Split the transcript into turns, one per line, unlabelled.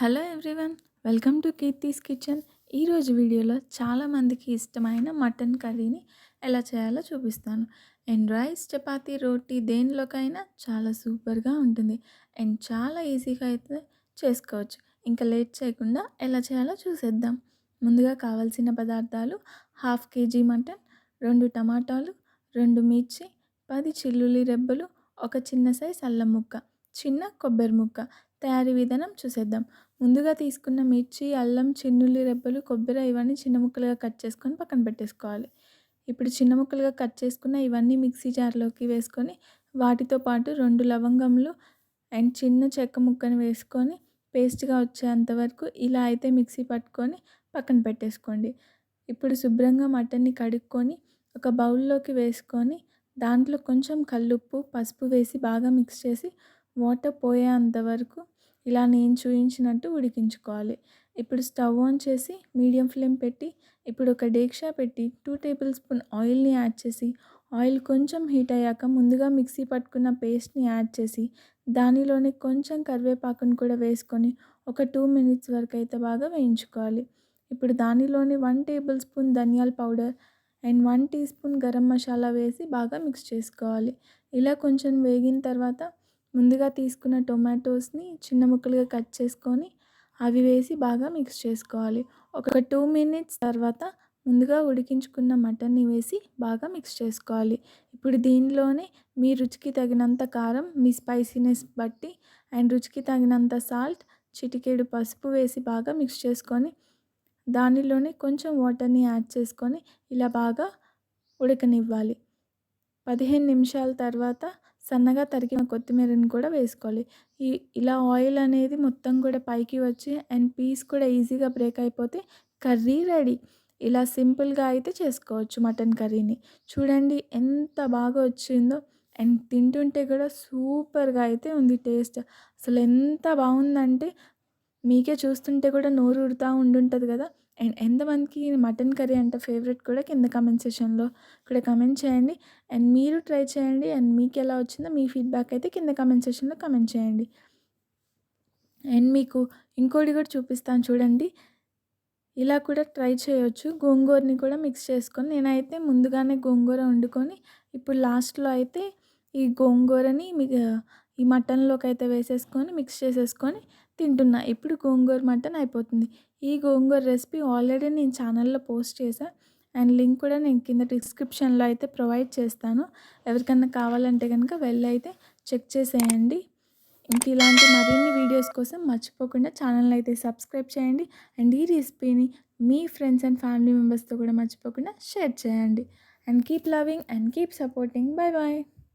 Hello everyone welcome to Keerthi's kitchen. ఈరోజు వీడియోలో చాలామందికి ఇష్టమైన మటన్ కర్రీని ఎలా చేయాలో చూపిస్తాను. అండ్ రైస్ చపాతీ రోటీ దేనిలోకైనా చాలా సూపర్గా ఉంటుంది. అండ్ చాలా ఈజీగా అయితే చేసుకోవచ్చు. ఇంకా లేట్ చేయకుండా ఎలా చేయాలో చూసేద్దాం. ముందుగా కావాల్సిన పదార్థాలు హాఫ్ కేజీ మటన్ రెండు టమాటాలు రెండు మిర్చి పది చిల్లుల్లి రెబ్బలు ఒక చిన్న సైజ్ అల్లం ముక్క చిన్న కొబ్బరి ముక్క తయారీ విధానం చూసేద్దాం. ముందుగా తీసుకున్న మిర్చి అల్లం చిన్నుల్లి రెబ్బలు కొబ్బరి ఇవన్నీ చిన్న ముక్కలుగా కట్ చేసుకొని పక్కన పెట్టేసుకోవాలి. ఇప్పుడు చిన్న ముక్కలుగా కట్ చేసుకున్న ఇవన్నీ మిక్సీ జార్లోకి వేసుకొని వాటితో పాటు రెండు లవంగంలు అండ్ చిన్న చెక్క ముక్కను వేసుకొని పేస్ట్గా వచ్చేంత వరకు ఇలా అయితే మిక్సీ పట్టుకొని పక్కన పెట్టేసుకోండి. ఇప్పుడు శుభ్రంగా మటన్ని కడుక్కొని ఒక బౌల్లోకి వేసుకొని దాంట్లో కొంచెం కల్లుప్పు పసుపు వేసి బాగా మిక్స్ చేసి వాటర్ పోయేంత వరకు ఇలా నేను చూపించినట్టు ఉడికించుకోవాలి. ఇప్పుడు స్టవ్ ఆన్ చేసి మీడియం ఫ్లేమ్ పెట్టి ఇప్పుడు ఒక డేక్షా పెట్టి టూ టేబుల్ స్పూన్ ఆయిల్ని యాడ్ చేసి ఆయిల్ కొంచెం హీట్ అయ్యాక ముందుగా మిక్సీ పట్టుకున్న పేస్ట్ని యాడ్ చేసి దానిలోనే కొంచెం కరివేపాకును కూడా వేసుకొని ఒక టూ మినిట్స్ వరకు అయితే బాగా వేయించుకోవాలి. ఇప్పుడు దానిలోని వన్ టేబుల్ స్పూన్ ధనియాల powder and one teaspoon garam masala వేసి బాగా మిక్స్ చేసుకోవాలి. ఇలా కొంచెం వేగిన తర్వాత ముందుగా తీసుకున్న టొమాటోస్ని చిన్న ముక్కలుగా కట్ చేసుకొని అవి వేసి బాగా మిక్స్ చేసుకోవాలి. ఒక టూ మినిట్స్ తర్వాత ముందుగా ఉడికించుకున్న మటన్ని వేసి బాగా మిక్స్ చేసుకోవాలి. ఇప్పుడు దీనిలోనే మీ రుచికి తగినంత కారం మీ స్పైసీనెస్ బట్టి అండ్ రుచికి తగినంత సాల్ట్ చిటికేడు పసుపు వేసి బాగా మిక్స్ చేసుకొని దానిలోనే కొంచెం వాటర్ని యాడ్ చేసుకొని ఇలా బాగా ఉడకనివ్వాలి. పదిహేను నిమిషాల తర్వాత సన్నగా తరిగిన కొత్తిమీరని కూడా వేసుకోవాలి. ఈ ఇలా ఆయిల్ అనేది మొత్తం కూడా పైకి వచ్చి అండ్ పీస్ కూడా ఈజీగా బ్రేక్ అయిపోతే కర్రీ రెడీ. ఇలా సింపుల్గా అయితే చేసుకోవచ్చు మటన్ కర్రీని. చూడండి ఎంత బాగా వచ్చిందో అండ్ తింటుంటే కూడా సూపర్గా అయితే ఉంది టేస్ట్. అసలు ఎంత బాగుందంటే మీకే చూస్తుంటే కూడా నోరు ఉడుతూ ఉండుంటుంది కదా. అండ్ ఎంతమందికి మటన్ కర్రీ అంటే ఫేవరెట్ కూడా కింద కమెంట్ సెషన్లో కూడా కమెంట్ చేయండి. అండ్ మీరు ట్రై చేయండి. అండ్ మీకు ఎలా వచ్చిందో మీ ఫీడ్బ్యాక్ అయితే కింద కమెంట్ సెషన్లో కమెంట్ చేయండి. అండ్ మీకు ఇంకోటి కూడా చూపిస్తాను చూడండి. ఇలా కూడా ట్రై చేయొచ్చు. గోంగూరని కూడా మిక్స్ చేసుకొని నేనైతే ముందుగానే గోంగూర వండుకొని ఇప్పుడు లాస్ట్లో అయితే ఈ గోంగూరని ఈ మటన్లోకి అయితే వేసేసుకొని మిక్స్ చేసేసుకొని తింటున్నా. ఇప్పుడు గోంగూర మటన్ అయిపోతుంది. ఈ గోంగూర రెసిపీ ఆల్రెడీ నేను ఛానల్లో పోస్ట్ చేశాను అండ్ లింక్ కూడా నేను కింద డిస్క్రిప్షన్లో అయితే ప్రొవైడ్ చేస్తాను. ఎవరికన్నా కావాలంటే కనుక వెళ్ళి అయితే చెక్ చేసేయండి. ఇంక ఇలాంటి మరిన్ని వీడియోస్ కోసం మర్చిపోకుండా ఛానల్ని అయితే సబ్స్క్రైబ్ చేయండి. అండ్ ఈ రెసిపీని మీ ఫ్రెండ్స్ అండ్ ఫ్యామిలీ మెంబర్స్తో కూడా మర్చిపోకుండా షేర్ చేయండి. And keep loving and keep supporting. Bye bye